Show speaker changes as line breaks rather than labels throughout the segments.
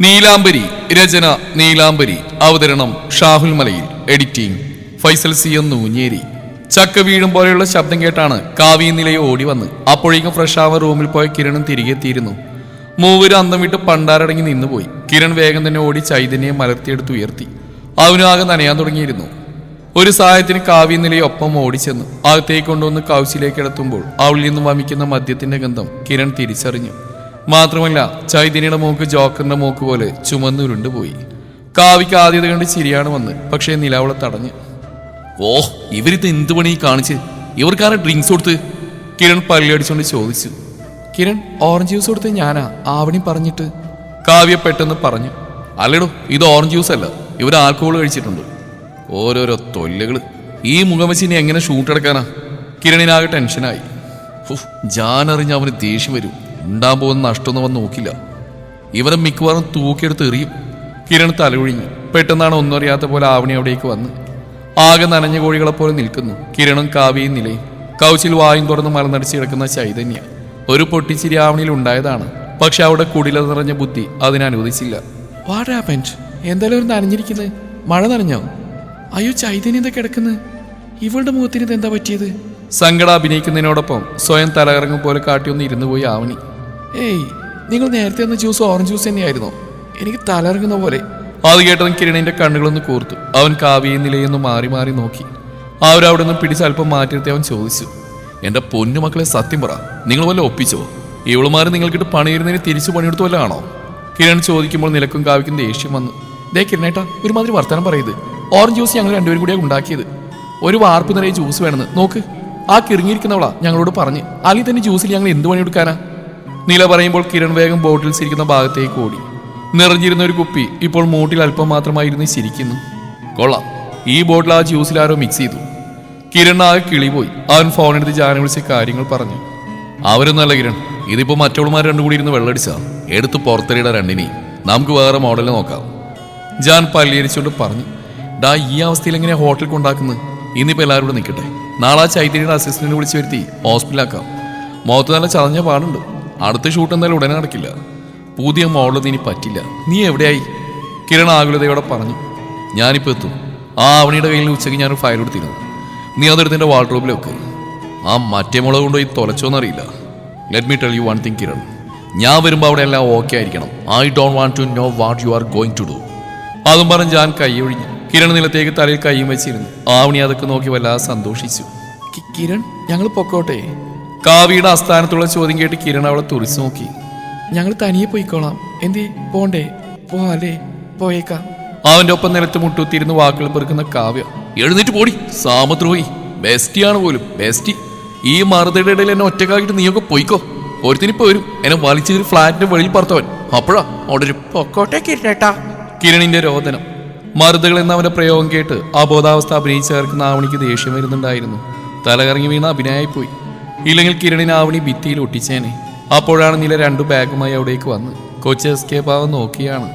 നീലാംബരി രചന നീലാംബരി. അവതരണം Shahul Malayil editing Faisal C M Noonjeri. ചക്ക വീഴും പോലെയുള്ള ശബ്ദം കേട്ടാണ് കാവി നിലയെ ഓടി വന്ന്. അപ്പോഴേക്കും ഫ്രഷ് ആവാൻ റൂമിൽ പോയ കിരണും തിരികെ എത്തിയിരുന്നു. മൂവര് അന്തം വിട്ട് പണ്ടാരടങ്ങി നിന്നുപോയി. കിരൺ വേഗം തന്നെ ഓടി ചൈതന്യം മലർത്തിയെടുത്ത് ഉയർത്തി. അവനാകെ നനയാൻ തുടങ്ങിയിരുന്നു. ഒരു സഹായത്തിന് കാവ്യ നിലയെ ഒപ്പം ഓടിച്ചെന്നു. അകത്തേക്ക് കൊണ്ടുവന്ന് കൗശിലേക്ക് എത്തുമ്പോൾ അവളിൽ നിന്നും വമിക്കുന്ന മദ്യത്തിന്റെ ഗന്ധം കിരൺ തിരിച്ചറിഞ്ഞു. മാത്രമല്ല ചൈതന്യയുടെ മൂക്ക് ജോക്കറിന്റെ മൂക്ക് പോലെ ചുമന്നുരുണ്ടുപോയി കാവിക്ക് ആദ്യത കണ്ട് ശരിയാണ് വന്ന് പക്ഷേ നിലാവളെ തടഞ്ഞ്. ഓ ഇവരിത് എന്ത് പണി കാണിച്ച്? ഇവർക്കാരെ ഡ്രിങ്ക്സ് കൊടുത്ത്? കിരൺ പല്ലടിച്ചുകൊണ്ട് ചോദിച്ചു. കിരൺ ഓറഞ്ച് ജ്യൂസ് കൊടുത്ത് ഞാനാ ആവണി പറഞ്ഞിട്ട്. കാവ്യ പെട്ടെന്ന് പറഞ്ഞു. അല്ലടോ ഇത് ഓറഞ്ച് ജ്യൂസ് അല്ല ഇവർ ആൽക്കഹോൾ കഴിച്ചിട്ടുണ്ട്. ഓരോരോ തൊല്ലുകൾ ഈ മുഖം വെച്ച് ഇനി എങ്ങനെ ഷൂട്ട് എടുക്കാനാ കിരണിനാകെ ടെൻഷനായി. ജാനറിഞ്ഞ അവന് ദേഷ്യം വരും. ഉണ്ടാൻ പോകുന്ന നഷ്ടമൊന്നും അവൻ നോക്കില്ല. ഇവരെ മിക്കവാറും തൂക്കിയെടുത്ത് എറിയും. കിരൺ തലൊഴിഞ്ഞു പെട്ടെന്നാണ് ഒന്നും അറിയാത്ത പോലെ ആവണി അവിടേക്ക് വന്ന്. ആകെ നനഞ്ഞ കോഴികളെ പോലെ നിൽക്കുന്നു. കിരണും കാവ്യയും നിലയും. കൗച്ചിൽ വായും തുറന്ന് മലനടിച്ച് കിടക്കുന്ന ചൈതന്യ. ഒരു പൊട്ടിച്ചിരി ആവണിയിൽ ഉണ്ടായതാണ്. പക്ഷെ അവിടെ കുടില നിറഞ്ഞ ബുദ്ധി അതിനനുവദിച്ചില്ല വാട്ട് ഹാപ്പൻഡ് എന്തായാലും ഒരു നനഞ്ഞിരിക്കുന്നത് മഴ നനഞ്ഞോ? അയ്യോ ചൈതന്യ എന്താ കിടക്കുന്നത് ഇവളുടെ മുഖത്തിന് ഇത് എന്താ പറ്റിയത്? സങ്കട അഭിനയിക്കുന്നതിനോടൊപ്പം സ്വയം തലകറങ്ങും പോലെ കാട്ടിയൊന്ന് ഇരുന്നു പോയി ആവണി. ഏയ് നിങ്ങൾ നേരത്തെ ഒന്ന് ജ്യൂസ് ഓറഞ്ച് ജ്യൂസ് തന്നെയായിരുന്നു. എനിക്ക് തലർക്കുന്ന പോലെ. അത് കേട്ടതും കിരണിന്റെ കണ്ണുകളൊന്ന് കൂർത്തു. അവൻ കാവ്യ നിലയൊന്ന് മാറി മാറി നോക്കി. അവരവിടെ നിന്ന് പിടിച്ച് അല്പം മാറ്റിയെടുത്ത് അവൻ ചോദിച്ചു. എന്റെ പൊന്നുമക്കളെ സത്യം പറ. നിങ്ങൾ വല്ല ഒപ്പിച്ചോ? ഇവളുമാർ നിങ്ങൾക്കിട്ട് പണിയിരുന്നതിന് തിരിച്ചു പണിയെടുത്തു വല്ല ആണോ? കിരൺ ചോദിക്കുമ്പോൾ നിലക്കും കാവ്യക്കും ദേഷ്യം വന്നു. ദേ കിരണേട്ടാ ഒരുമാതിരി വർത്തമാനം പറയത് ഓറഞ്ച് ജ്യൂസ് ഞങ്ങൾ രണ്ടുപേരും കൂടിയാണ് ഉണ്ടാക്കിയത്. ഒരു വാർപ്പ് നിറയെ ജ്യൂസ് വേണമെന്ന്. നോക്ക് ആ കിറങ്ങിയിരിക്കുന്നവളാ ഞങ്ങളോട് പറഞ്ഞ്. അല്ലെങ്കിൽ തന്നെ ജ്യൂസിൽ ഞങ്ങൾ എന്ത് പണിയെടുക്കാനാ? നില പറയുമ്പോൾ കിരൺ വേഗം ബോട്ടിൽ ചിരിക്കുന്ന ഭാഗത്തേക്ക് ഓടി. നിറഞ്ഞിരുന്ന ഒരു കുപ്പി ഇപ്പോൾ മൂട്ടിൽ അല്പം മാത്രമായിരുന്നു ചിരിക്കുന്നു. കൊള്ളാം. ഈ ബോട്ടിൽ ആ ജ്യൂസിൽ ആരോ മിക്സ് ചെയ്തു. കിരൺ ആകെ കിളിപോയി. അവൻ ഫോണെടുത്ത് ജാനം വിളിച്ച് കാര്യങ്ങൾ പറഞ്ഞു. അവരൊന്നല്ല കിരൺ. ഇതിപ്പോ മറ്റവളുമാർ രണ്ടും കൂടി ഇരുന്ന് വെള്ളടിച്ചാ. എടുത്ത് പുറത്തെറിയുടെ രണ്ടിനി. നമുക്ക് വേറെ മോഡൽ നോക്കാം. ജാൻ പല്ലിയരിച്ചുകൊണ്ട് പറഞ്ഞു. ഡാ ഈ അവസ്ഥയിൽ എങ്ങനെയാ ഹോട്ടൽ കൊണ്ടാക്കുന്നത് ഇന്നിപ്പോൾ എല്ലാവരും കൂടെ നിൽക്കട്ടെ. നാളെ ആ ചൈതന്യയുടെ അസിസ്റ്റന്റിനെ വിളിച്ചു വരുത്തി ഹോസ്പിറ്റലാക്കാം മുഖത്ത് നല്ല ചതഞ്ഞ പാടുണ്ട്. അടുത്ത ഷൂട്ട് എന്തായാലും ഉടനെ നടക്കില്ല. പുതിയ മോഡൽ ഇനി പറ്റില്ല. നീ എവിടെയായി? കിരൺ ആകുലതയോടെ പറഞ്ഞു. ഞാനിപ്പോൾ എത്തും. ആ അവണിയുടെ കയ്യിൽ ഉച്ചയ്ക്ക് ഞാനൊരു ഫയൽ കൊടുത്തിരുന്നു. നീ അതെടുത്ത് എന്റെ വാർഡ്രോബിൽ വെക്ക്. ആ മറ്റേ മുളക് കൊണ്ടുപോയി തൊലച്ചോന്നറിയില്ല let me tell you one thing Kiran. ഞാൻ വരുമ്പോൾ അവിടെ എല്ലാം ഓക്കെ ആയിരിക്കണം. I don't want to know what you are going to do അതും പറഞ്ഞ് ഞാൻ കൈയൊഴിഞ്ഞു കിരൺ നിലത്തേക്ക് തലയിൽ കൈയും വെച്ചിരുന്നു. ആവണി അതൊക്കെ നോക്കി വല്ലാതെ സന്തോഷിച്ചു. കിരൺ ഞങ്ങൾ പൊക്കോട്ടെ. കാവിയുടെ ആസ്ഥാനത്തുള്ള ചോദ്യം കേട്ട് കിരൺ അവളെ തുറിച്ചു നോക്കി. ഞങ്ങൾ തനിയെ പോയിക്കോളാം. എന്തി? പോണ്ടേ? പോവാലേ പോയേക്കാം. അവന്റെ ഒപ്പം നിലത്ത് മുട്ടുത്തിരുന്ന് വാക്കുകൾ പെറുക്കുന്ന കാവ്യ എഴുന്നേറ്റ് പോടി. സാമദ്രോഹി. ബെസ്റ്റിയാണ് പോലും. ബെസ്റ്റി. ഈ മറുതയുടെ ഇടയിൽ എന്നെ ഒറ്റക്കാക്കിട്ട് നീയൊക്കെ പോയിക്കോ. ഒരുത്തിനിപ്പോ വരും എന്നെ വലിച്ചു കയറി ഫ്ലാറ്റിന്റെ വെളിയിൽ പറത്തവൻ. അപ്പോഴാ ഉടരും പൊക്കോട്ടെ കിരണേട്ടാ. കിരണിന്റെ രോദനം. മറുതകൾ എന്ന അവന്റെ പ്രയോഗം കേട്ട് അബോധാവസ്ഥ അഭിനയിച്ചവർക്ക് ചേർക്കുന്ന ആവണിക്ക് ദേഷ്യം വരുന്നുണ്ടായിരുന്നു. തലകറങ്ങി വീണ അഭിനയായിപ്പോയി. ഇല്ലെങ്കിൽ കിരണിനാവണി ഭിത്തിയിൽ ഒട്ടിച്ചേനെ. അപ്പോഴാണ് നില രണ്ടു ബാഗുമായി അവിടേക്ക് വന്ന്. കൊച്ചു എസ്കേപ്പ് ആവാൻ നോക്കിയാണ്.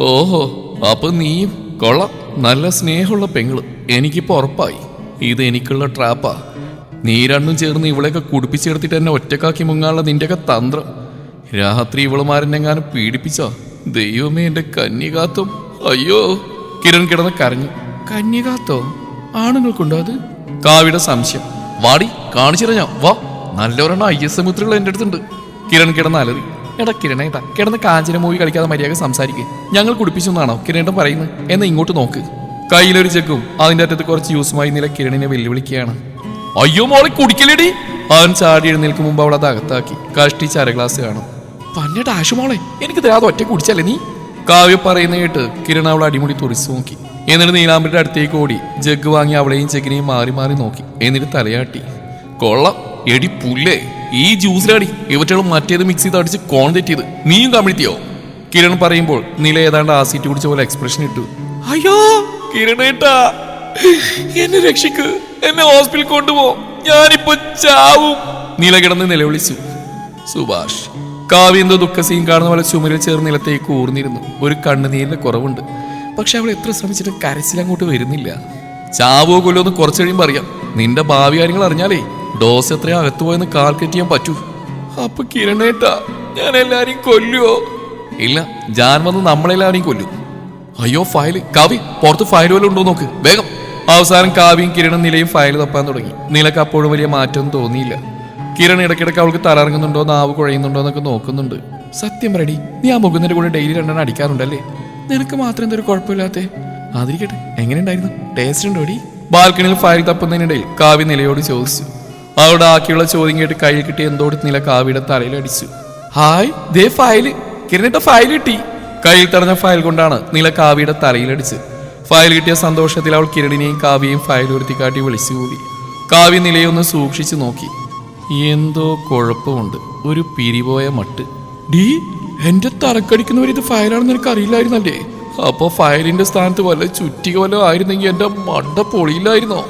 ഓഹോ അപ്പൊ നീയും? കൊള്ളാം. നല്ല സ്നേഹമുള്ള പെങ്ങൾ. എനിക്കിപ്പോ ഉറപ്പായി. ഇത് എനിക്കുള്ള ട്രാപ്പാ. നീ രണ്ടും ചേർന്ന് ഇവളെയൊക്കെ കുടിപ്പിച്ചെടുത്തിട്ട് എന്നെ ഒറ്റക്കാക്കി മുങ്ങാനുള്ള നിന്റെയൊക്കെ തന്ത്രം. രാത്രി ഇവളുമാരെന്നെങ്ങാനും പീഡിപ്പിച്ചോ? ദൈവമേ എന്റെ കന്യകാത്തോ അയ്യോ. കിരൺ കിടന്ന് കരഞ്ഞു. കന്യകാത്തോ ആണുങ്ങൾക്കുണ്ടോ അത്? കാവിയുടെ സംശയം. വാടി കാണിച്ചിര വാ നല്ലൊരെണ്ണം ഐ എസ് മുദ്രകൾ എന്റെ അടുത്തുണ്ട്. കിരൺ കിടന്ന് അലറി. എടാ കിരണേട്ടാ കിടന്ന് കാഞ്ചന മൂവി കളിക്കാതെ മര്യാദ സംസാരിക്കുക ഞങ്ങൾ കുടിപ്പിച്ചെന്നാണോ കിരണേട്ടൻ പറയുന്നത്? എന്നാ ഇങ്ങോട്ട് നോക്ക്. കയ്യിലൊരു ചെക്കും അതിന്റെ അറ്റത്ത് കുറച്ച് യൂസുമായി നില കിരണിനെ വെല്ലുവിളിക്കുകയാണ്. അയ്യോ മോളെ കുടിക്കലേടി. അവൻ ചാടി എഴുന്നേൽക്കും മുമ്പ് അവൾ അത് അകത്താക്കി. കഷ്ടിച്ച് അര ഗ്ലാസ് കാണും. പന്നിട്ട് ആശുമോളെ എനിക്ക് തരാതെ ഒറ്റ കുടിച്ചല്ലേ നീ? കാവ്യ പറയുന്ന കേട്ട് കിരൺ അവളെ അടിമുടി തുറിച്ചു നോക്കി. എന്നിട്ട് നീലാമ്പിന്റെ അടുത്തേക്ക് ഓടി. ജഗ് വാങ്ങി അവളെയും ചെക്കിനെയും മാറി മാറി നോക്കി. എന്നിട്ട് തലയാട്ടി. കൊള്ളാം. എടി പുല്ലേ. ഈ ജ്യൂസിലടി. ഇവറ്റകളും മറ്റേത് മിക്സ് ചെയ്ത് അടിച്ച് കോൺ തെറ്റിയത്. നീയും കമിഴ്ത്തിയോ? കിരൺ പറയുമ്പോൾ നില ഏതാണ്ട് ആ സീറ്റ് കുടിച്ച പോലെ എക്സ്പ്രഷൻ ഇട്ടു. അയ്യോ കിരണേട്ടാ എന്നെ രക്ഷിക്ക്. എന്നെ ഹോസ്പിറ്റലിൽ കൊണ്ടുപോ. ഞാനിപ്പോ ചാവും. നീല കിടന്ന് നിലവിളിച്ചു. സുഭാഷ്. കാവ്യ എന്തോ ദുഃഖ സീൻ കാണുന്ന പോലെ ചുമരിൽ ചേർന്ന് നിലത്തേക്ക് ഊർന്നിരുന്നു. ഒരു കണ്ണുനീരിന്റെ കുറവുണ്ട്. പക്ഷെ അവൾ എത്ര ശ്രമിച്ചിട്ടും കരച്ചിൽ അങ്ങോട്ട് വരുന്നില്ല. ചാവോ കൊല്ലോ എന്ന് കുറച്ച് കഴിയുമ്പോൾ അറിയാം. നിന്റെ ഭാവി കാര്യങ്ങൾ അറിഞ്ഞാലേ ഡോസ് എത്രയാ അകത്തുപോയെന്ന് പോയെന്ന് കാൽക്കുലേറ്റ് ചെയ്യാൻ പറ്റൂ. അപ്പൊ കിരണേട്ടാ ഞാൻ എല്ലാരെയും കൊല്ലുവോ? ഇല്ല ജാൻ വന്ന് നമ്മളെല്ലാവരെയും കൊല്ലും. അയ്യോ ഫയൽ കാവ്യ പുറത്ത് ഫയൽ വല്ലതും ഉണ്ടോ നോക്ക്. വേഗം. അവസാനം കാവ്യം കിരണും നിലയും ഫയൽ തപ്പാൻ തുടങ്ങി. നിലയ്ക്ക് അപ്പോഴും വലിയ മാറ്റം തോന്നിയില്ല. കിരൺ ഇടയ്ക്കിടയ്ക്ക് അവൾക്ക് തലറങ്ങുന്നുണ്ടോ നാവ് കുഴയുന്നുണ്ടോ എന്നൊക്കെ നോക്കുന്നുണ്ട്. സത്യം റെഡി നീ ആ മുകുന്ദന്റെ കൂടെ ഡെയിലി രണ്ടെണ്ണം അടിക്കാറുണ്ടല്ലേ? നിനക്ക് മാത്രം എന്തൊരു കുഴപ്പമില്ലാത്തേ? ആദരിക്കട്ടെ എങ്ങനെയുണ്ടായിരുന്നു? ടേസ്റ്റ് ഉണ്ടോ ഡി ബാൽക്കണിയിൽ ഫയൽ തപ്പുന്നതിനിടയിൽ കാവ്യ നിലയോട് ചോദിച്ചു. അവളുടെ ആക്കിയുള്ള ചോദ്യം കേട്ട് കയ്യിൽ കിട്ടി എന്തോട് നില കാവ്യയുടെ തലയിൽ അടിച്ചു. ഹായ് ദേ ഫയൽ കിരണിട്ട ഫയൽ കിട്ടി. കയ്യിൽ തടഞ്ഞ ഫയൽ കൊണ്ടാണ് നില കാവ്യയുടെ തലയിലടിച്ച് ഫയൽ കിട്ടിയ സന്തോഷത്തിൽ അവൾ കിരണിനെയും കാവ്യയും ഫയൽ ഉയർത്തി കാട്ടി വിളിച്ചു കൂടി. കാവ്യ നിലയൊന്ന് സൂക്ഷിച്ചു നോക്കി. എന്തോ കുഴപ്പമുണ്ട്. ഒരു പിരിപോയ മട്ട്. ഡീ എന്റെ തറക്കടിക്കുന്നവർ ഇത് ഫയലാണെന്ന് എനിക്ക് അറിയില്ലായിരുന്നല്ലേ അപ്പൊ ഫയലിന്റെ സ്ഥാനത്ത് വല്ല ചുറ്റിക വല്ലതും ആയിരുന്നെങ്കിൽ എന്റെ മണ്ട പൊളിയില്ലായിരുന്നോ?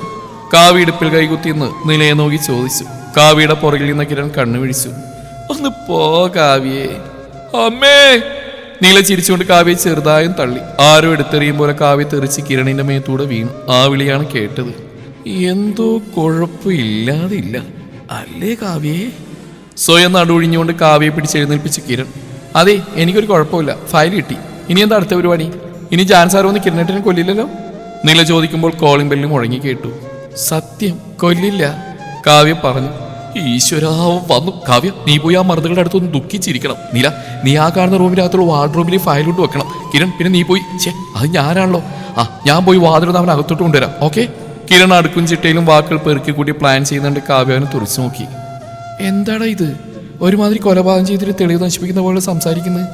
കാവിയെടുപ്പിൽ ഇടുപ്പിൽ നിലയെ നോക്കി ചോദിച്ചു. കാവിയുടെ പുറകിൽ നിന്ന കിരൺ കണ്ണു വിഴിച്ചു. ഒന്ന് പോ കാവ്യേ. അമ്മേ. നീല ചിരിച്ചുകൊണ്ട് കാവ്യെ ചെറുതായും തള്ളി. ആരോ എടുത്തെറിയും പോലെ കാവ്യ തെറിച്ച് കിരണിന്റെ മേത്തൂടെ വീണു. ആ വിളിയാണ് കേട്ടത്. എന്തോ കുഴപ്പമില്ലാതില്ല അല്ലേ കാവ്യേ? സ്വയം നടുവൊഴിഞ്ഞുകൊണ്ട് കാവ്യെ പിടിച്ചെഴുന്നേൽപ്പിച്ച് കിരൺ അതെ എനിക്കൊരു കുഴപ്പമില്ല. ഫയൽ കിട്ടി. ഇനി എന്താ അടുത്ത പരിപാടി? ഇനി ജാൻ സാർ ഒന്ന് കിരണേട്ടനെ കൊല്ലില്ലല്ലോ? നില ചോദിക്കുമ്പോൾ കോളിംഗ് ബെല്ലും മുഴങ്ങി കേട്ടു. സത്യം കൊല്ലില്ല. കാവ്യ പറഞ്ഞു. ഈശ്വരാ വന്നു. കാവ്യ നീ പോയി ആ മറുതുകളുടെ അടുത്തൊന്ന് ദുഃഖിച്ചിരിക്കണം. നീല നീ ആ കാണുന്ന റൂമിനകത്തുള്ള വാർഡ്രോബിൽ ഫയൽ കൊണ്ട് വെക്കണം. കിരൺ പിന്നെ നീ പോയി. ചേ അത് ഞാനാണല്ലോ. ആ ഞാൻ പോയി വാതിലൊന്ന് അവൻ അകത്തോട്ട് കൊണ്ടുവരാം. ഓക്കെ? കിരൺ അടുക്കും ചിട്ടയിലും വാക്കുകൾ പെറുക്കി കൂട്ടി പ്ലാൻ ചെയ്യുന്നുണ്ട് കാവ്യ അവനെ തുറച്ചു നോക്കി. എന്താടാ ഇത്? ഒരുമാതിരി കൊലപാതകം ചെയ്തിട്ട് തെളിവ് നശിപ്പിക്കുന്ന പോലെ സംസാരിക്കുന്നത്.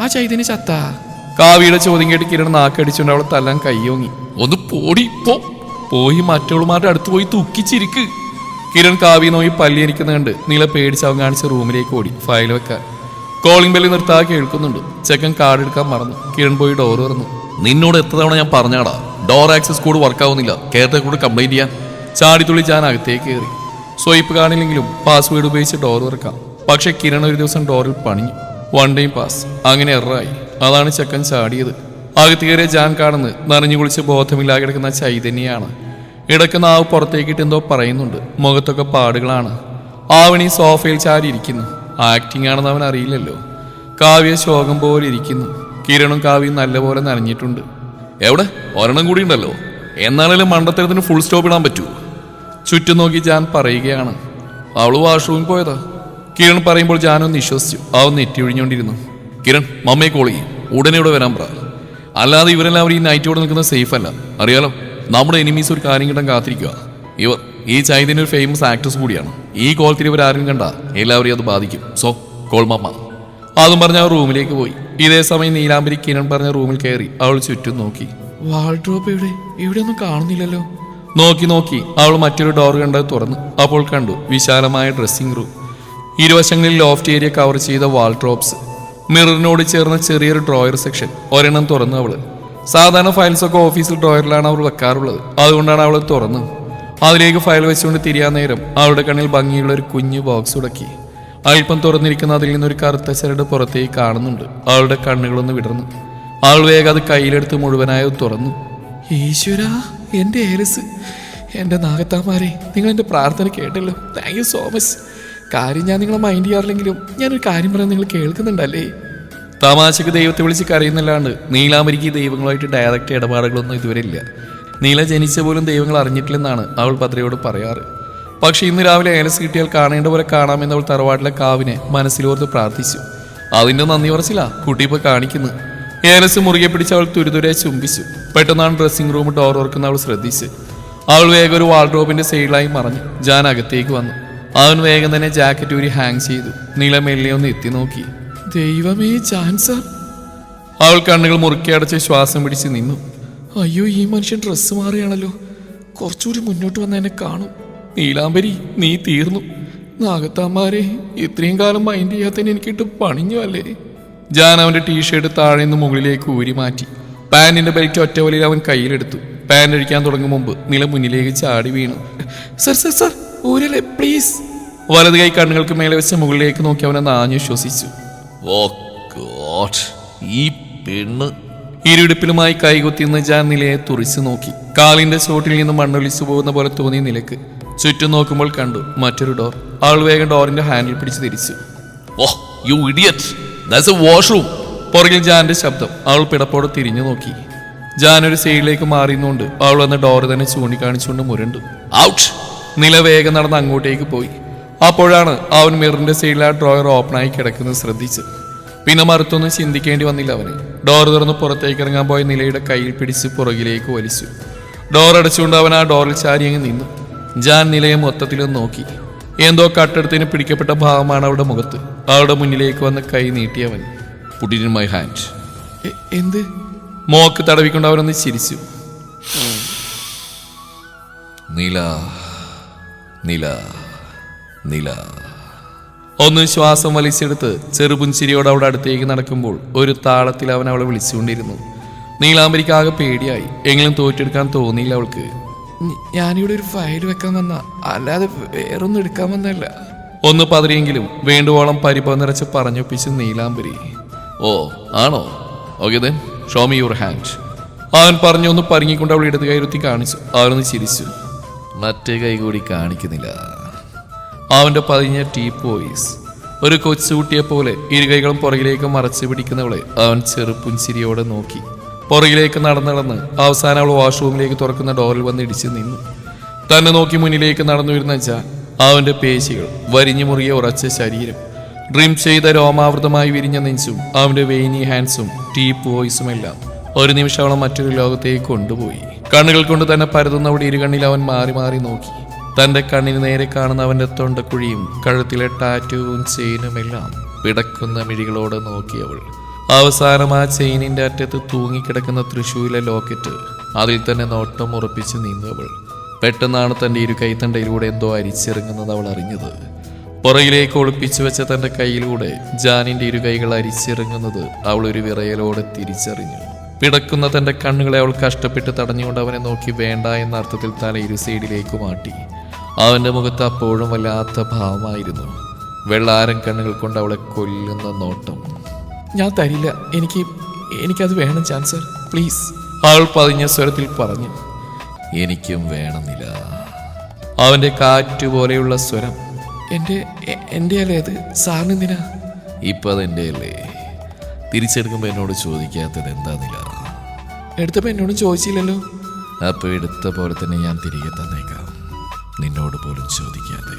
ആ ചൈതന്യ ചത്ത. കാവ്യയുടെ ചോദ്യം കേട്ട് കിരൺ നാക്കടിച്ചുകൊണ്ട് അവളെ തല്ലാൻ കയ്യോങ്ങി. ഒന്ന് പോടി പോ. പോയി മറ്റുള്ളമാരുടെ അടുത്ത് പോയി തുക്കിച്ചിരിക്ക് കിരൺ കാവി നോയി പല്ലിയരിക്കുന്ന കണ്ട് നീള പേടിച്ച് അവൻ കാണിച്ച റൂമിലേക്ക് ഓടി. ഫയൽ വെക്കാൻ. കോളിംഗ് ബെല്ല് നിർത്താൻ കേൾക്കുന്നുണ്ട്. ചെക്കൻ കാർഡ് എടുക്കാൻ മറന്നു. കിരൺ പോയി ഡോർ തുറന്നു. നിന്നോട് എത്ര തവണ ഞാൻ പറഞ്ഞാടാ? ഡോർ ആക്സസ് കോഡ് വർക്കാവുന്നില്ല കേരളത്തെ കൂടെ കംപ്ലൈന്റ് ചെയ്യാൻ. ചാടിത്തുള്ളി ഞാൻ അകത്തേക്ക് കയറി. സ്വൈപ്പ് കാണില്ലെങ്കിലും പാസ്വേഡ് ഉപയോഗിച്ച് ഡോർ തുറക്കാം. പക്ഷെ കിരൺ ഒരു ദിവസം ഡോറിൽ പണിഞ്ഞു. വൺ ടൈം പാസ് അങ്ങനെ എറായി അതാണ് ചെക്കൻ ചാടിയത്. അകത്ത് കയറിയ ജാൻ കാണുന്നത് നനഞ്ഞു കുളിച്ച് ബോധമില്ലാതെ കിടക്കുന്ന ചൈതന്യാണ്. ഇടയ്ക്ക് നാവ് പുറത്തേക്കിട്ട് എന്തോ പറയുന്നുണ്ട്. മുഖത്തൊക്കെ പാടുകളാണ്. ആവണി സോഫയിൽ ചാരി ഇരിക്കുന്നു ആക്ടിംഗ് ആണെന്ന് അവൻ അറിയില്ലല്ലോ. കാവ്യ ശോകം പോലെ ഇരിക്കുന്നു. കിരണും കാവ്യയും നല്ലപോലെ നനഞ്ഞിട്ടുണ്ട്. എവിടെ? ഒരെണ്ണം കൂടി ഉണ്ടല്ലോ. എന്നാണേലും മണ്ടത്തരത്തിന് ഫുൾ സ്റ്റോപ്പ് ഇടാൻ പറ്റൂ. ചുറ്റും നോക്കി ജാൻ പറയുകയാണ്. അവൾ വാഷ്റൂമിൽ പോയതാ. കിരൺ പറയുമ്പോൾ ജാനൊന്ന് വിശ്വസിച്ചു. അവൻ നെറ്റി ഒഴിഞ്ഞുകൊണ്ടിരുന്നു കിരൺ മമ്മയെ കോൾ ചെയ്യും. ഉടനെ ഇവിടെ വരാൻ പറ. അല്ലാതെ ഇവരെല്ലാവരും ഈ നൈറ്റോടെ നിൽക്കുന്നത് സേഫ് അല്ല. അറിയാലോ നമ്മുടെ എനിമീസ് ഒരു കാര്യം കിട്ടാൻ കാത്തിരിക്കുക ഇവർ ഈ ചൈതന്യ ഒരു ഫേമസ് ആക്ട്രസ് കൂടിയാണ്. ഈ കോൾ തിരിവർ ആരും കണ്ട? എല്ലാവരെയും അത് ബാധിക്കും. സോ കോൾ മമ്മ അതും പറഞ്ഞ് ആ റൂമിലേക്ക് പോയി. ഇതേ സമയം നീലാംബരി കിരൺ പറഞ്ഞ റൂമിൽ കയറി അവൾ ചുറ്റും നോക്കി. വാൾഡ്രോപ്പ് ഇവിടെ ഇവിടെ. ഒന്നും കാണുന്നില്ലല്ലോ. നോക്കി നോക്കി. അവൾ മറ്റൊരു ഡോർ കണ്ടത് തുറന്നു. അപ്പോൾ കണ്ടു വിശാലമായ ഡ്രസ്സിംഗ് റൂം ഇരുവശങ്ങളിൽ ലോഫ്റ്റ് ഏരിയ കവർ ചെയ്ത വാൾ ഡ്രോപ്സ് മിററിനോട് ചേർന്ന ചെറിയൊരു ഡ്രോയർ സെക്ഷൻ ഒരെണ്ണം തുറന്നു അവൾ. സാധാരണ ഫയൽസ് ഒക്കെ ഓഫീസിൽ ഡ്രോയറിലാണ് അവൾ വെക്കാറുള്ളത്. അതുകൊണ്ടാണ് അവൾ തുറന്നു. അതിലേക്ക് ഫയൽ വെച്ചുകൊണ്ട് തിരിയാൻ നേരം അവളുടെ കണ്ണിൽ ഭംഗിയുള്ള ഒരു കുഞ്ഞു ബോക്സ് ഉടക്കി. അല്പം തുറന്നിരിക്കുന്ന അതിൽ നിന്നൊരു കറുത്ത ചരട് പുറത്തേക്ക് കാണുന്നുണ്ട്. അവളുടെ കണ്ണുകളൊന്ന് വിടർന്നു. അവൾ വേഗം അത് കയ്യിലെടുത്ത് മുഴുവനായി തുറന്നു. ഈശ്വരാ എന്റെ ഏലസ് എന്റെ നാഗത്താമാരെ നിങ്ങൾ എന്റെ പ്രാർത്ഥന കേട്ടല്ലോ. താങ്ക് യു സോ മച്ച് കാര്യം ഞാൻ നിങ്ങളെ മൈൻഡ് ചെയ്യാറില്ലെങ്കിലും ഞാനൊരു കാര്യം പറയാൻ നിങ്ങൾ കേൾക്കുന്നുണ്ടല്ലേ? തമാശക്ക് ദൈവത്തെ വിളിച്ച് കരയുന്നല്ലാണ്ട് നീലാമരിക്ക് ദൈവങ്ങളുമായിട്ട് ഡയറക്റ്റ് ഇടപാടുകളൊന്നും ഇതുവരെ ഇല്ല. നീല ജനിച്ച പോലും ദൈവങ്ങൾ അറിഞ്ഞിട്ടില്ലെന്നാണ് അവൾ പത്രയോട് പറയാറ്. പക്ഷേ ഇന്ന് രാവിലെ ഏലസ് കിട്ടിയാൽ കാണേണ്ട പോലെ കാണാമെന്ന് അവൾ തറവാട്ടിലെ കാവിനെ മനസ്സിലോർത്ത് പ്രാർത്ഥിച്ചു. അതിന്റെ നന്ദി പറച്ചില്ല കുട്ടി ഇപ്പോൾ കാണിക്കുന്നു. ഏലസ് മുറുകെ പിടിച്ച് അവൾ തുരിതുരെ ചുംബിച്ചു. പെട്ടെന്നാണ് ഡ്രസ്സിംഗ് റൂം ഡോർ ഓർക്കുന്ന അവൾ ശ്രദ്ധിച്ച്. അവൾ വേഗം ഒരു വാൾഡ്രോബിന്റെ സൈഡിലായി മറഞ്ഞു ജാൻ അകത്തേക്ക് വന്നു. അവൻ വേഗം തന്നെ ജാക്കറ്റ് ഊരി ഹാങ് ചെയ്തു. നീല മെല്ലെ ഒന്ന് എത്തി നോക്കി. ദൈവമേ ചാൻസർ അവൾ കണ്ണുകൾ മുറുക്കി അടച്ച് ശ്വാസം പിടിച്ച് നിന്നു. അയ്യോ ഈ മനുഷ്യൻ ഡ്രസ്സ് മാറിയാണല്ലോ. കുറച്ചുകൂടി മുന്നോട്ട് വന്ന എന്നെ കാണും. നീലാംബരി നീ തീർന്നു. നാഗത്താമാരെ ഇത്രയും കാലം മൈൻഡ് ചെയ്യാത്തതിന് എനിക്കിട്ട് പണിഞ്ഞു അല്ലേ? ജാൻ അവന്റെ ടീഷർട്ട് താഴെ നിന്ന് മുകളിലേക്ക് ഊരി മാറ്റി. പാന്റിന്റെ ബെൽറ്റ് ഒറ്റ വലിയിൽ അവൻ കയ്യിലെടുത്തു. പാന്റ് അഴിക്കാൻ തുടങ്ങും മുമ്പ് നില മുന്നിലേക്ക് ചാടി വീണു. സർ സർ സർ ഊരല്ലേ പ്ലീസ് വലത് കൈ കണ്ണുകൾക്ക് മേലെ വെച്ച് മുകളിലേക്ക് നോക്കി അവനെ നാഞ്ഞു ശ്വസിച്ചു. ഓ ഗോഡ് ഈ പെണ്ണ്. ഇരുടുപ്പിലുമായി കൈകൊത്തി നിന്ന് ജാൻ നിലയെ തുറിച്ചു നോക്കി. കാലിന്റെ ചോട്ടിൽ നിന്ന് മണ്ണൊലിച്ചു പോകുന്ന പോലെ തോന്നിയ നിലയ്ക്ക്. ചുറ്റും നോക്കുമ്പോൾ കണ്ടു മറ്റൊരു ഡോർ ആൾ വേഗം ഡോറിന്റെ ഹാൻഡിൽ പിടിച്ച് തിരിച്ചു. ഓ you idiot that's a washroom പുറകിൽ ജാന്റെ ശബ്ദം. അവൾ പിടപ്പോടെ തിരിഞ്ഞു നോക്കി. ജാൻ ഒരു സൈഡിലേക്ക് മാറിയുന്നുകൊണ്ട് അവൾ വന്ന് ഡോർ തന്നെ ചൂണ്ടിക്കാണിച്ചുകൊണ്ട് മുരണ്ടു. ഔട്ട് നില വേഗം നടന്ന് അങ്ങോട്ടേക്ക് പോയി. അപ്പോഴാണ് അവൻ മിററിന്റെ സൈഡിൽ ആ ഡ്രോയർ ഓപ്പണായി കിടക്കുന്നത് ശ്രദ്ധിച്ചത്. പിന്നെ മറുത്തൊന്നും ചിന്തിക്കേണ്ടി വന്നില്ല അവന്. ഡോർ തുറന്ന് പുറത്തേക്ക് ഇറങ്ങാൻ പോയ നിലയുടെ കയ്യിൽ പിടിച്ച് പുറകിലേക്ക് വലിച്ചു. ഡോർ അടച്ചുകൊണ്ട് അവൻ ആ ഡോറിൽ ചാരി അങ്ങ് നിന്നു. ജാൻ നിലയെ മൊത്തത്തിലൊന്ന് നോക്കി. എന്തോ കട്ടെടുത്തിന് പിടിക്കപ്പെട്ട ഭാവമാണ് അവളുടെ മുഖത്ത്. അവളുടെ മുന്നിലേക്ക് വന്ന് കൈ നീട്ടിയവൻ പുട്ടിൻ മൈ ഹാൻഡ് എന്ത്? മോക്ക് തടവിക്കൊണ്ട് അവനൊന്ന് ചിരിച്ചു. നില നില നില. ഒന്ന് ശ്വാസം വലിച്ചെടുത്ത് ചെറുപുഞ്ചിരിയോട് അവിടെ അടുത്തേക്ക് നടക്കുമ്പോൾ ഒരു താളത്തിൽ അവൻ അവളെ വിളിച്ചുകൊണ്ടിരുന്നു. നീലാംബരിക്ക് ആകെ പേടിയായി. എങ്കിലും തോറ്റെടുക്കാൻ തോന്നിയില്ല അവൾക്ക്. "ഞ- ഞാനിവിടെ ഒരു ഫയൽ വെക്കാൻ വന്ന. അല്ലാതെ വേറൊന്നും എടുക്കാൻ വന്നല്ല ഒന്ന് പതിരിയെങ്കിലും വേണ്ടുവോളം പരിഭവം നിറച്ച് പറഞ്ഞൊപ്പിച്ച് നീലാംബരി. ഓ ആണോ? Okay then show me your hand അവൻ പറഞ്ഞു ഒന്ന് പരിങ്ങിക്കൊണ്ട് അവൾ ഇടത് കയറുത്തി കാണിച്ചു. അവരൊന്ന് ചിരിച്ചു. മറ്റേ കൈ കൂടി കാണിക്കുന്നില്ല. അവന്റെ പതിഞ്ഞ ടീപ്പ് വോയിസ് ഒരു കൊച്ചുകുട്ടിയെ പോലെ ഇരുകൈകളും പുറകിലേക്ക് മറച്ചു പിടിക്കുന്നവളെ അവൻ ചെറുപ്പുഞ്ചിരിയോടെ നോക്കി. പുറകിലേക്ക് നടന്നു നടന്ന് അവസാനം അവൾ വാഷ്റൂമിലേക്ക് തുറക്കുന്ന ഡോറിൽ വന്ന് ഇടിച്ചു നിന്നു. തന്നെ നോക്കി മുന്നിലേക്ക് നടന്നു വരുന്ന ജാൻ അവന്റെ പേശികൾ വരിഞ്ഞു മുറിയ ഉറച്ച ശരീരം ഡ്രീം ചെയ്ത രോമാവൃതമായി വിരിഞ്ഞ നെഞ്ചും അവന്റെ വെയിനി ഹാൻഡ്സും ടീപ്പ് വോയിസും എല്ലാം ഒരു നിമിഷം അവളെ മറ്റൊരു ലോകത്തേക്ക് കൊണ്ടുപോയി. കണ്ണുകൾ കൊണ്ട് തന്നെ പരതുന്ന അവിടെ ഇരുകണ്ണിൽ അവൻ മാറി മാറി നോക്കി. തന്റെ കണ്ണിന് നേരെ കാണുന്ന അവന്റെ തൊണ്ടക്കുഴിയും കഴുത്തിലെ ടാറ്റുവും ചെയിനും എല്ലാം പിടക്കുന്ന മിഴികളോട് നോക്കിയവൾ അവസാനം ആ ചെയിനിന്റെ അറ്റത്ത് തൂങ്ങിക്കിടക്കുന്ന തൃശൂരിലെ ലോക്കറ്റ് അതിൽ തന്നെ നോട്ടം ഉറപ്പിച്ച് നീന്തവൾ പെട്ടെന്നാണ് തന്റെ ഇരു കൈത്തണ്ടയിലൂടെ എന്തോ അരിച്ചിറങ്ങുന്നത് അവൾ അറിഞ്ഞത്. പുറകിലേക്ക് ഒളിപ്പിച്ചു വെച്ച തന്റെ കൈയിലൂടെ ജാനിന്റെ ഇരു കൈകൾ അരിച്ചിറങ്ങുന്നത് അവൾ ഒരു വിറയലോടെ തിരിച്ചറിഞ്ഞു. പിടക്കുന്ന തന്റെ കണ്ണുകളെ അവൾ കഷ്ടപ്പെട്ട് തടഞ്ഞുകൊണ്ട് അവനെ നോക്കി വേണ്ട എന്ന അർത്ഥത്തിൽ തല ഇരു സൈഡിലേക്ക് മാറ്റി. അവന്റെ മുഖത്ത് അപ്പോഴും വല്ലാത്ത ഭാവമായിരുന്നു. വെള്ളാരം കണ്ണുകൾ കൊണ്ട് അവളെ കൊല്ലുന്ന നോട്ടം. ഞാൻ തരില്ല. എനിക്ക് എനിക്കത് വേണം ചാൻസർ പ്ലീസ്. അവൾ പതിഞ്ഞ സ്വരത്തിൽ പറഞ്ഞു. എനിക്കും വേണമെന്നില്ല. അവന്റെ കാറ്റ് പോലെയുള്ള സ്വരം. എന്റെ എന്റെ അല്ലേ അത്? സാറിനെന്തിനാ? ഇപ്പം അതെന്റെ അല്ലേ തിരിച്ചെടുക്കുമ്പോൾ എന്നോട് ചോദിക്കാത്തത് എന്താന്നില്ല. എടുത്തപ്പോൾ എന്നോട് ചോദിച്ചില്ലല്ലോ. അപ്പോൾ എടുത്ത പോലെ തന്നെ ഞാൻ തിരികെ തന്നേക്കാം. നിന്നോട് പോലും ചോദിക്കാതെ.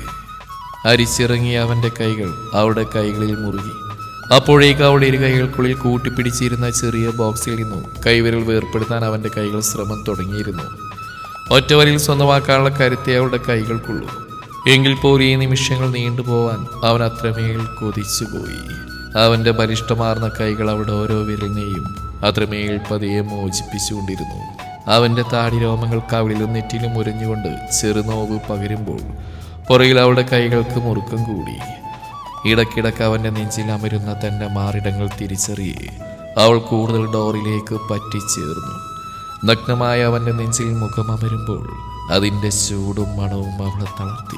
അരിച്ചിറങ്ങിയ അവന്റെ കൈകൾ അവളുടെ കൈകളിൽ മുറുകി. അപ്പോഴേക്ക് അവളുടെ ഇരു കൈകൾക്കുള്ളിൽ കൂട്ടിപ്പിടിച്ചിരുന്ന ചെറിയ ബോക്സിൽ നിന്നും കൈവിരൽ വേർപ്പെടുത്താൻ അവന്റെ കൈകൾ ശ്രമം തുടങ്ങിയിരുന്നു. ഒറ്റവരിൽ സ്വന്തമാക്കാനുള്ള കരുത്തെ അവളുടെ കൈകൾക്കുള്ളൂ. എങ്കിൽ പോലും ഈ നിമിഷങ്ങൾ നീണ്ടുപോവാൻ അവൻ അത്രമേൽ കൊതിച്ചുപോയി. അവന്റെ ബലിഷ്ടമാർന്ന കൈകൾ അവിടെ ഓരോ വിരലിനെയും അത്രമേൽ പതിയെ മോചിപ്പിച്ചുകൊണ്ടിരുന്നു. അവന്റെ താടി രോമങ്ങൾ കവിളിലും നെറ്റിലും ഉരഞ്ഞുകൊണ്ട് ചെറുനോവ് പകരുമ്പോൾ പുറകിൽ അവളുടെ കൈകൾക്ക് മുറുക്കം കൂടി. ഇടക്കിടക്ക് അവന്റെ നെഞ്ചിൽ അമരുന്ന തന്റെ മാറിടങ്ങൾ തിരിച്ചറിയെ അവൾ കൂടുതൽ ഡോറിലേക്ക് പറ്റിച്ചേർന്നു. നഗ്നമായ അവന്റെ നെഞ്ചിൽ മുഖം അമരുമ്പോൾ അതിന്റെ ചൂടും മണവും അവളെ തളർത്തി.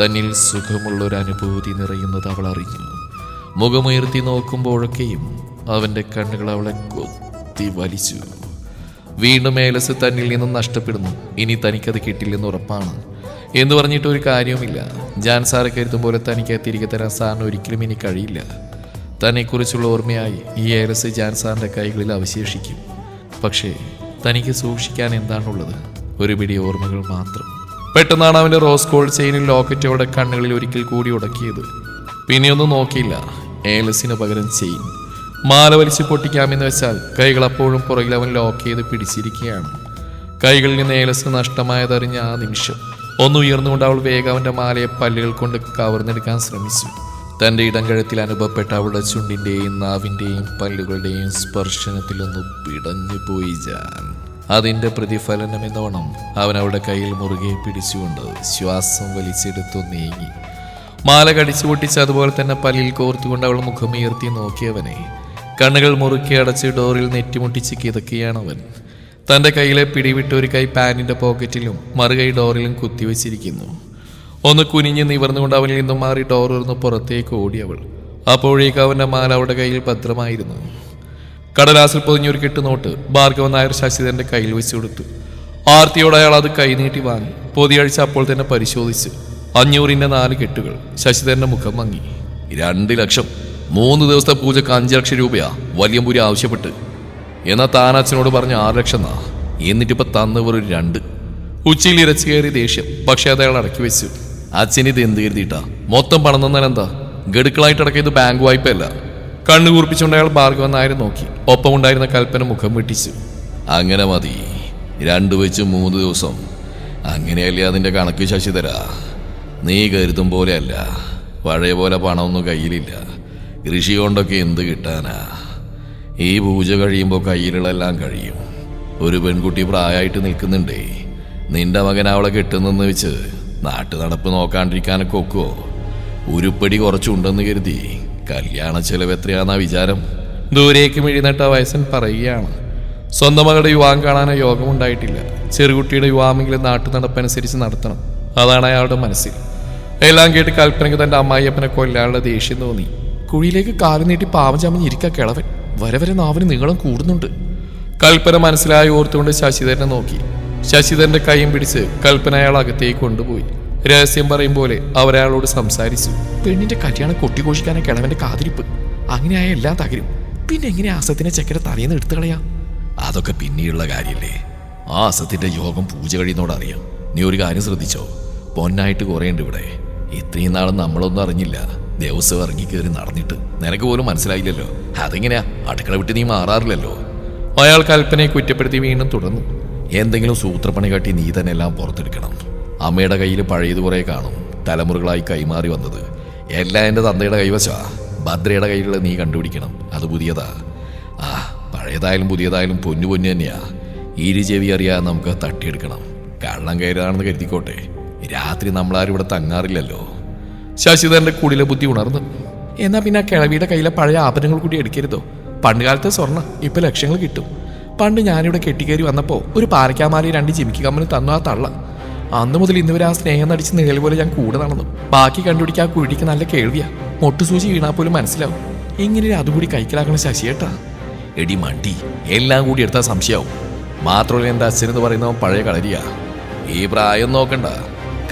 തന്നിൽ സുഖമുള്ളൊരു അനുഭൂതി നിറയുന്നത് അവൾ അറിഞ്ഞു. മുഖമുയർത്തി നോക്കുമ്പോഴൊക്കെയും അവന്റെ കണ്ണുകൾ അവളെ കൊത്തി വലിച്ചു. വീണ്ടും ഏലസ് തന്നിൽ നിന്നും നഷ്ടപ്പെടുന്നു. ഇനി തനിക്കത് കിട്ടില്ലെന്ന് ഉറപ്പാണ്. എന്ന് പറഞ്ഞിട്ട് ഒരു കാര്യവുമില്ല. ജാൻ സാറെ കരുതും പോലെ തനിക്ക് തിരികെ തരാൻ സാറിന് ഒരിക്കലും ഇനി കഴിയില്ല. തന്നെക്കുറിച്ചുള്ള ഓർമ്മയായി ഈ ഏലസ് ജാൻ സാറിന്റെ കൈകളിൽ അവശേഷിക്കും. പക്ഷേ തനിക്ക് സൂക്ഷിക്കാൻ എന്താണുള്ളത്? ഒരു പിടി ഓർമ്മകൾ മാത്രം. പെട്ടെന്നാണ് അവന്റെ റോസ് കോൾ ചെയിനിൽ ലോക്കറ്റോടെ കണ്ണുകളിൽ ഒരിക്കൽ കൂടി ഉടക്കിയത്. പിന്നെയൊന്നും നോക്കിയില്ല. ഏലസിന് പകരം ചെയിൻ. മാല വലിച്ചു പൊട്ടിക്കാമെന്ന് വെച്ചാൽ കൈകൾ അപ്പോഴും പുറകിൽ അവൻ ലോക്ക് ചെയ്ത് പിടിച്ചിരിക്കുകയാണ്. കൈകളിൽ നിന്ന് ഏലസ് നഷ്ടമായതറിഞ്ഞ ആ നിമിഷം ഒന്ന് ഒന്നുയർന്നുകൊണ്ട് അവൾ വേഗം അവന്റെ മാലയെ പല്ലുകൾ കൊണ്ട് കവർന്നെടുക്കാൻ ശ്രമിച്ചു. തന്റെ ഇടംകഴത്തിൽ അനുഭവപ്പെട്ട അവളുടെ ചുണ്ടിന്റെയും നാവിന്റെയും പല്ലുകളുടെയും സ്പർശനത്തിലൊന്ന് പിടഞ്ഞു പോയി ജാൻ. അതിന്റെ പ്രതിഫലനം എന്നോണം അവൻ അവളുടെ കയ്യിൽ മുറുകെ പിടിച്ചുകൊണ്ട് ശ്വാസം വലിച്ചെടുത്തു നീങ്ങി. മാല കടിച്ചു പൊട്ടിച്ച് അതുപോലെ തന്നെ പല്ലിൽ കോർത്തുകൊണ്ട് അവൾ മുഖമുയർത്തി നോക്കിയവനെ. കണ്ണുകൾ മുറുക്കി അടച്ച് ഡോറിൽ നെറ്റിമുട്ടിച്ച് കിതക്കിയാണ് അവൻ തന്റെ കയ്യിലെ പിടിവിട്ട് ഒരു കൈ പാനിന്റെ പോക്കറ്റിലും മറുകൈ ഡോറിലും കുത്തിവെച്ചിരിക്കുന്നു ഒന്ന് കുനിഞ്ഞ് നിവർന്നുകൊണ്ട് അവനിൽ നിന്നും മാറി ഡോർ ഉറന്ന് പുറത്തേക്ക് ഓടി അവൾ. അപ്പോഴേക്ക് അവന്റെ മാല അവളുടെ കയ്യിൽ ഭദ്രമായിരുന്നു. കടലാസിൽ പൊതിഞ്ഞൊരു കെട്ടുനോട്ട് ഭാർഗവൻ നായർ ശശിധരന്റെ കയ്യിൽ വെച്ചു കൊടുത്തു. ആർത്തിയോടെ അയാൾ അത് കൈനീട്ടി വാങ്ങി. പൊതിയഴിച്ച് അപ്പോൾ തന്നെ പരിശോധിച്ചു. അഞ്ഞൂറിന്റെ നാല് കെട്ടുകൾ. ശശിധരന്റെ മുഖം മങ്ങി. രണ്ട് ലക്ഷം. മൂന്ന് ദിവസത്തെ പൂജക്ക് അഞ്ച് ലക്ഷം രൂപയാ വലിയമ്പൂരി ആവശ്യപ്പെട്ട്. എന്നാ താൻ അച്ഛനോട് പറഞ്ഞ ആറ് ലക്ഷം എന്നാ. എന്നിട്ടിപ്പോ തന്നവർ ഒരു രണ്ട്. ഉച്ചയിൽ ഇരച്ചു കയറി ദേഷ്യം. പക്ഷെ അത് അയാൾ അടക്കി വെച്ചു. അച്ഛൻ ഇത് എന്ത് കരുതിയിട്ടാ? മൊത്തം പണം തന്നാൽ എന്താ? ഗഡുക്കളായിട്ട് അടക്കിയത് ബാങ്ക് വായ്പയല്ല. കണ്ണു കൂർപ്പിച്ചുകൊണ്ട് അയാൾ ഭാർഗവൻ നായരെ നോക്കി. ഒപ്പം ഉണ്ടായിരുന്ന കൽപ്പന മുഖം വെട്ടിച്ചു. അങ്ങനെ മതി. രണ്ടു വെച്ച് മൂന്ന് ദിവസം. അങ്ങനെയല്ലേ അതിന്റെ കണക്ക് ശശിധര? നീ കരുതും പോലെയല്ല. പഴയ പോലെ പണമൊന്നും കയ്യിലില്ല. കൃഷി കൊണ്ടൊക്കെ എന്ത് കിട്ടാനാ? ഈ പൂജ കഴിയുമ്പോൾ കയ്യിലുള്ളെല്ലാം കഴിയും. ഒരു പെൺകുട്ടി പ്രായമായിട്ട് നിൽക്കുന്നുണ്ടേ. നിന്റെ മകൻ അവളെ കെട്ടുന്നെന്ന് വെച്ച് നാട്ടു നടപ്പ് നോക്കാണ്ടിരിക്കാനൊക്കെ ഒക്കുവോ ഉരുപ്പടി കുറച്ചുണ്ടെന്ന് കരുതി കല്യാണ ചെലവ് എത്രയാന്നാ വിചാരം? ദൂരേക്ക് മിഴിനട്ട വയസ്സൻ പറയുകയാണ്. സ്വന്തം മകളുടെ യുവാം കാണാനോ യോഗമുണ്ടായിട്ടില്ല. ചെറുകുട്ടിയുടെ യുവാമെങ്കിലും നാട്ടു നടപ്പനുസരിച്ച് നടത്തണം. അതാണ് അയാളുടെ മനസ്സിൽ. എല്ലാം കേട്ട് കൽപ്പനയ്ക്ക് തന്റെ അമ്മായിയപ്പനെ കൊല്ലാനുള്ള ദേഷ്യം തോന്നി. കുഴിയിലേക്ക് കാലു നീട്ടി പാവം ചമഞ്ഞിരിക്ക കിളവൻ. വരെ വരെ നാവിന് നീളം കൂടുന്നുണ്ട്. കൽപ്പന മനസ്സിലായി ഓർത്തുകൊണ്ട് ശശിധരനെ നോക്കി. ശശിധരന്റെ കൈയും പിടിച്ച് കൽപ്പന അയാൾ അകത്തേക്ക് കൊണ്ടുപോയി. രഹസ്യം പറയും പോലെ അവരയാളോട് സംസാരിച്ചു. പെണ്ണിന്റെ കല്യാണം കൊട്ടിഘോഷിക്കാനെ കിളവന്റെ കാതിരിപ്പ്. അങ്ങനെയായ എല്ലാം തകരും. പിന്നെ എങ്ങനെ ആസത്തിനെ ചെക്കരെ തലേന്ന് എടുത്തു കളയാം? അതൊക്കെ പിന്നെയുള്ള കാര്യല്ലേ. ആ അസത്തിന്റെ യോഗം പൂജ കഴിയുന്നോടറിയാം നീ ഒരു കാര്യം ശ്രദ്ധിച്ചോ? പൊന്നായിട്ട് കുറേയുണ്ട് ഇവിടെ. ഇത്രയും നാളും നമ്മളൊന്നും അറിഞ്ഞില്ല. ദിവസം ഇറങ്ങി കയറി നടന്നിട്ട്. നിനക്ക് പോലും മനസ്സിലായില്ലല്ലോ. അതെങ്ങനെയാ? അടുക്കള വിട്ട് നീ മാറാറില്ലല്ലോ. അയാൾ കൽപ്പനയെ കുറ്റപ്പെടുത്തി വീണ്ടും തുടർന്നു. എന്തെങ്കിലും സൂത്രപ്പണി കാട്ടി നീ തന്നെ എല്ലാം പുറത്തെടുക്കണം. അമ്മയുടെ കയ്യിൽ പഴയത് കുറേ കാണും. തലമുറകളായി കൈമാറി വന്നത്. എല്ലാം എന്റെ തന്തയുടെ കൈവശമാ ഭദ്രയുടെ കയ്യിലുള്ള നീ കണ്ടുപിടിക്കണം. അത് പുതിയതാ. ആ പഴയതായാലും പുതിയതായാലും പൊന്നു പൊന്നു തന്നെയാ. ഇരു ചെവി അറിയാതെ നമുക്ക് തട്ടിയെടുക്കണം. കള്ളം കയറാണെന്ന് കരുതിക്കോട്ടെ. രാത്രി നമ്മളാരും ഇവിടെ തങ്ങാറില്ലല്ലോ. ശശിധരന്റെ കൂടിലെ ബുദ്ധി ഉണർന്നു. എന്നാ പിന്നെ ആ കിളവിയുടെ കയ്യിലെ പഴയ ആഭരണങ്ങൾ കൂടി എടുക്കരുതോ? പണ്ട് സ്വർണം ഇപ്പൊ ലക്ഷങ്ങൾ കിട്ടും. പണ്ട് ഞാനിവിടെ കെട്ടിക്കയറി വന്നപ്പോ ഒരു പാരക്കാമാലി രണ്ട് ജിമിക്ക് കമ്പനി തന്നു ആ തള്ള. അന്ന് മുതൽ ഇന്ന് വരെ ആ സ്നേഹം നടിച്ച് നിഴൽ പോലെ ഞാൻ കൂടെ നടന്നു. ബാക്കി കണ്ടുപിടിക്കാൻ ആ കുഴിക്ക് നല്ല കേൾവിയാ. മൊട്ടുസൂചി വീണാൽ പോലും മനസ്സിലാവും. ഇങ്ങനെ അതുകൂടി കൈക്കലാക്കണ ശശിയേട്ടാ എടി മണ്ടി എല്ലാം കൂടി എടുത്താൽ സംശയാവും. മാത്രമല്ല എന്റെ അച്ഛനെന്ന് പറയുന്നവൻ പഴയ കളരിയാ. ഈ പ്രായം നോക്കണ്ട.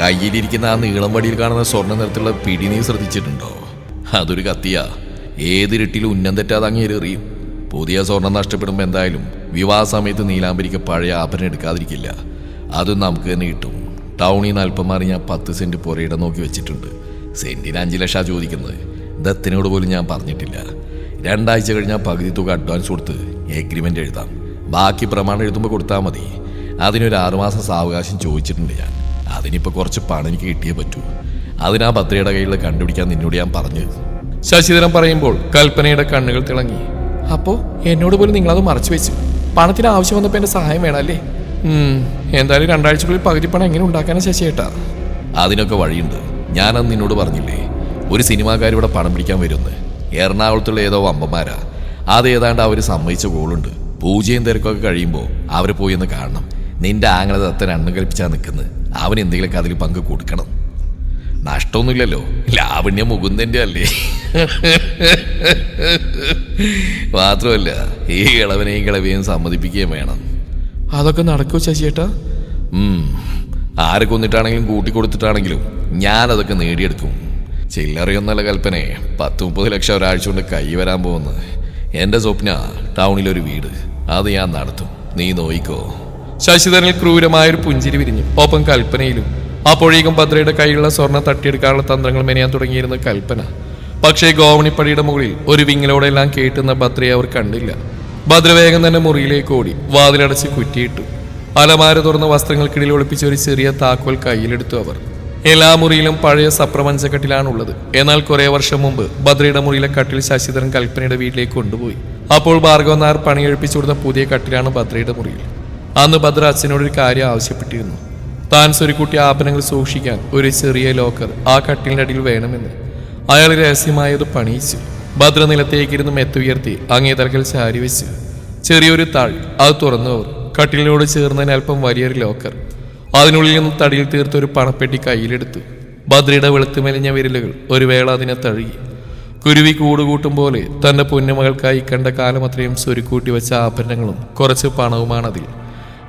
കയ്യിലിരിക്കുന്ന ആ നീളം വടിയിൽ കാണുന്ന സ്വർണ നിറത്തിലുള്ള പിടി നീ ശ്രദ്ധിച്ചിട്ടുണ്ടോ? അതൊരു കത്തിയാ. ഏതിരുട്ടിലും ഉന്നം തെറ്റാതെ അങ്ങേര് എറിയും. പുതിയ സ്വർണം നഷ്ടപ്പെടുമ്പോൾ എന്തായാലും വിവാഹ സമയത്ത് നീലാംബരിക്ക് പഴയ ആഭരണം എടുക്കാതിരിക്കില്ല. അതും നമുക്ക് തന്നെ കിട്ടും. ടൗണിൽ നിന്ന് അല്പം മാറി ഞാൻ പത്ത് സെന്റ് പുരയിടം നോക്കി വെച്ചിട്ടുണ്ട്. സെന്റിന് അഞ്ച് ലക്ഷം ചോദിക്കുന്നത്. ദത്തിനോട് പോലും ഞാൻ പറഞ്ഞിട്ടില്ല. രണ്ടാഴ്ച കഴിഞ്ഞാൽ പകുതി തുക അഡ്വാൻസ് കൊടുത്ത് എഗ്രിമെന്റ് എഴുതാം. ബാക്കി പ്രമാണം എഴുതുമ്പോൾ കൊടുത്താൽ മതി. അതിനൊരു ആറുമാസം സാവകാശം ചോദിച്ചിട്ടുണ്ട് ഞാൻ. അതിനിപ്പോൾ കുറച്ച് പണം എനിക്ക് കിട്ടിയേ പറ്റൂ. അതിനാ ഭദ്രയുടെ കയ്യിൽ കണ്ടുപിടിക്കാൻ നിന്നോട് ഞാൻ പറഞ്ഞു. ശശിധരൻ പറയുമ്പോൾ കൽപ്പനയുടെ കണ്ണുകൾ തിളങ്ങി. അപ്പോ എന്നോട് പോലും നിങ്ങളത് മറച്ചു വെച്ചു? പണത്തിന് ആവശ്യം വന്നപ്പോൾ എന്റെ സഹായം വേണമല്ലേ എന്തായാലും രണ്ടാഴ്ചക്കുള്ളിൽ പകുതി പണം എങ്ങനെ ഉണ്ടാക്കാനാ ശശിയേട്ടാ? അതിനൊക്കെ വഴിയുണ്ട്. ഞാനന്ന് നിന്നോട് പറഞ്ഞില്ലേ ഒരു സിനിമാക്കാർ ഇവിടെ പണം പിടിക്കാൻ വരുന്നു. എറണാകുളത്തുള്ള ഏതോ വമ്പന്മാരാ. അത് ഏതാണ്ട് അവർ സമ്മതിച്ച ഗോളുണ്ട് പൂജയും തിരക്കൊക്കെ കഴിയുമ്പോൾ അവർ പോയി ഒന്ന് കാണണം. നിന്റെ ആങ്ങളെ തത്തൻ അണ്ണം കൽപ്പിച്ചാ നിൽക്കുന്നത് അവൻ എന്തെങ്കിലുമൊക്കെ അതിൽ പങ്ക് കൊടുക്കണം. നഷ്ടമൊന്നുമില്ലല്ലോ. ലാവണ്യ മുകുന്ദന്റെ അല്ലേ? മാത്രമല്ല ഈ ഇളവനെയും കിളവിയും സമ്മതിപ്പിക്കുകയും വേണം. അതൊക്കെ നടക്കുമോ ശശിയേട്ടാ. ആരെ കൊന്നിട്ടാണെങ്കിലും കൂട്ടിക്കൊടുത്തിട്ടാണെങ്കിലും ഞാൻ അതൊക്കെ നേടിയെടുക്കും. ചില്ലറിയൊന്നല്ല കൽപ്പനെ. പത്ത് മുപ്പത് ലക്ഷം ഒരാഴ്ച കൊണ്ട് കൈ വരാൻ പോകുന്നത്. എന്റെ സ്വപ്ന ടൗണിലൊരു വീട്. അത് ഞാൻ നടത്തും. നീ നോയിക്കോ. ശശിധരനിൽ ക്രൂരമായൊരു പുഞ്ചിരി വിരിഞ്ഞു. ഒപ്പം കൽപ്പനയിലും. അപ്പോഴേക്കും ഭദ്രയുടെ കയ്യിലുള്ള സ്വർണ തട്ടിയെടുക്കാനുള്ള തന്ത്രങ്ങൾ മെനയാൻ തുടങ്ങിയിരുന്ന കൽപ്പന. പക്ഷേ ഗോവണിപ്പടിയുടെ മുകളിൽ ഒരു വിങ്ങലോടെല്ലാം കേട്ടുന്ന ഭദ്രയെ അവർ കണ്ടില്ല. ഭദ്ര വേഗം തന്നെ മുറിയിലേക്ക് ഓടി വാതിലടച്ച് കുറ്റിയിട്ടു. അലമാര തുറന്ന വസ്ത്രങ്ങൾക്കിടയിൽ ഒളിപ്പിച്ച ഒരു ചെറിയ താക്കോൽ കയ്യിലെടുത്തു അവർ. എല്ലാ മുറിയിലും പഴയ സപ്രപഞ്ചക്കട്ടിലാണുള്ളത് എന്നാൽ കുറെ വർഷം മുമ്പ് ഭദ്രയുടെ മുറിയിലെ കട്ടിൽ ശശിധരൻ കൽപ്പനയുടെ വീട്ടിലേക്ക് കൊണ്ടുപോയി. അപ്പോൾ ഭാർഗവനാർ പണിയെഴുപ്പിച്ചു കൊടുത്ത പുതിയ കട്ടിലാണ് ഭദ്രയുടെ മുറിയിൽ. അന്ന് ഭദ്ര അച്ഛനോട് ഒരു കാര്യം ആവശ്യപ്പെട്ടിരുന്നു. താൻ സ്വരുക്കുട്ടി ആഭരണങ്ങൾ സൂക്ഷിക്കാൻ ഒരു ചെറിയ ലോക്കർ ആ കട്ടിലിന്റെ അടിയിൽ വേണമെന്ന്. അയാൾ രഹസ്യമായത് പണിയിച്ചു. ഭദ്ര നിലത്തേക്കിരുന്ന് മെത്തുയർത്തി അങ്ങേ തലക്കൽ ചാരി വെച്ചു. ചെറിയൊരു താൾ അത് തുറന്നു പോകും കട്ടിലിനോട് ചേർന്നതിന് അല്പം വലിയൊരു ലോക്കർ. അതിനുള്ളിൽ നിന്ന് തടിയിൽ തീർത്ത ഒരു പണപ്പെട്ടി കയ്യിലെടുത്തു. ഭദ്രയുടെ വെളുത്തു മെലിഞ്ഞ വിരലുകൾ ഒരു വേള അതിനെ തഴുകി. കുരുവി കൂടുകൂട്ടും പോലെ തന്റെ പൊന്നുമകൾക്കായി കണ്ട കാലം അത്രയും സ്വരുക്കൂട്ടി വെച്ച ആഭരണങ്ങളും കുറച്ച് പണവുമാണതിൽ.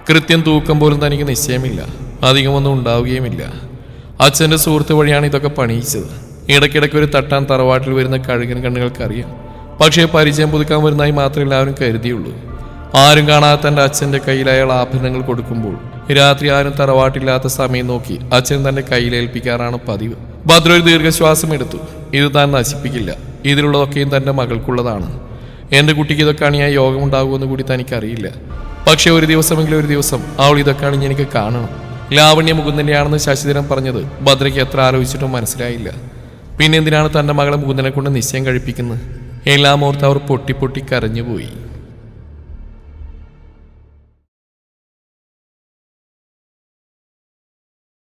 കൃത്യം തൂക്കം പോലും തനിക്ക് നിശ്ചയമില്ല. അധികമൊന്നും ഉണ്ടാവുകയുമില്ല. അച്ഛന്റെ സുഹൃത്ത് വഴിയാണ് ഇതൊക്കെ പണിയിച്ചത്. ഇടയ്ക്കിടയ്ക്ക് ഒരു തട്ടാൻ തറവാട്ടിൽ വരുന്ന കഴുകൻ കണ്ണുകൾക്കറിയാം. പക്ഷേ പരിചയം പുതുക്കാൻ വരുന്നതായി മാത്രമേ എല്ലാവരും കരുതിയുള്ളൂ. ആരും കാണാത്ത തന്റെ അച്ഛന്റെ കയ്യിൽ അയാൾ ആഭരണങ്ങൾ കൊടുക്കുമ്പോൾ രാത്രി ആരും തറവാട്ടില്ലാത്ത സമയം നോക്കി അച്ഛൻ തന്റെ കയ്യിലേൽപ്പിക്കാറാണ് പതിവ്. ഭദ്ര ഒരു ദീർഘശ്വാസം എടുത്തു. ഇത് താൻ നശിപ്പിക്കില്ല. ഇതിലുള്ളതൊക്കെയും തന്റെ മകൾക്കുള്ളതാണ്. എന്റെ കുട്ടിക്ക് ഇതൊക്കെ അണിയാൻ യോഗമുണ്ടാകുമെന്ന് കൂടി തനിക്കറിയില്ല. പക്ഷെ ഒരു ദിവസമെങ്കിലും ഒരു ദിവസം അവൾ ഇതൊക്കെ അണിഞ്ഞ് എനിക്ക് കാണണം. ലാവണ്യ മുകുന്ദനെയാണെന്ന് ശശിധരൻ പറഞ്ഞത് ഭദ്രയ്ക്ക് എത്ര ആലോചിച്ചിട്ടും മനസ്സിലായില്ല. പിന്നെ എന്തിനാണ് തന്റെ മകളെ മുകുന്ദനെ കൊണ്ട് നിശ്ചയം കഴിപ്പിക്കുന്നത്? എല്ലാം ഓർത്ത് അവർ പൊട്ടി പൊട്ടി കരഞ്ഞുപോയി.